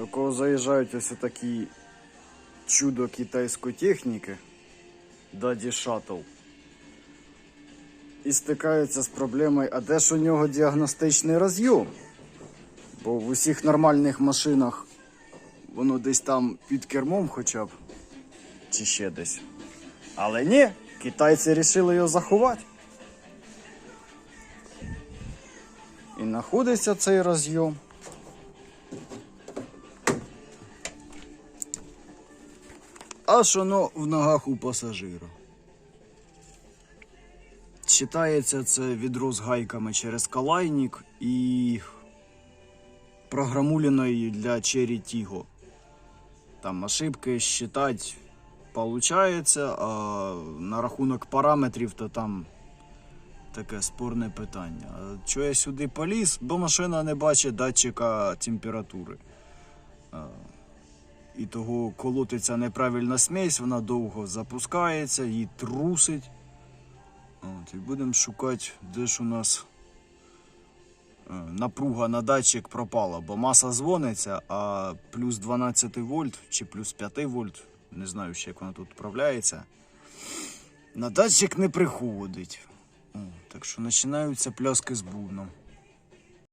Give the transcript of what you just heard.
до кого заїжджають ось такі чудо китайської техніки, Даді Шаттл, і стикаються з проблемою, а де ж у нього діагностичний роз'єм? Бо в усіх нормальних машинах воно десь там під кермом хоча б, чи ще десь. Але ні, китайці вирішили його заховати. І знаходиться цей роз'єм. Аж воно в ногах у пасажира. Читається це відро з гайками через калайник і програмуліною для Cherry Tigo. Там ошибки считать получається, а на рахунок параметрів, то там таке спорне питання. Чого я сюди поліз? Бо машина не бачить датчика температури. І того колотиться неправильна смесь, вона довго запускається, її трусить. От, і будемо шукати, де ж у нас е, напруга на датчик пропала, бо маса дзвониться, а плюс 12 вольт чи плюс 5 вольт, не знаю ще як вона тут вправляється. На датчик не приходить. О, так що починаються пляски з бубном.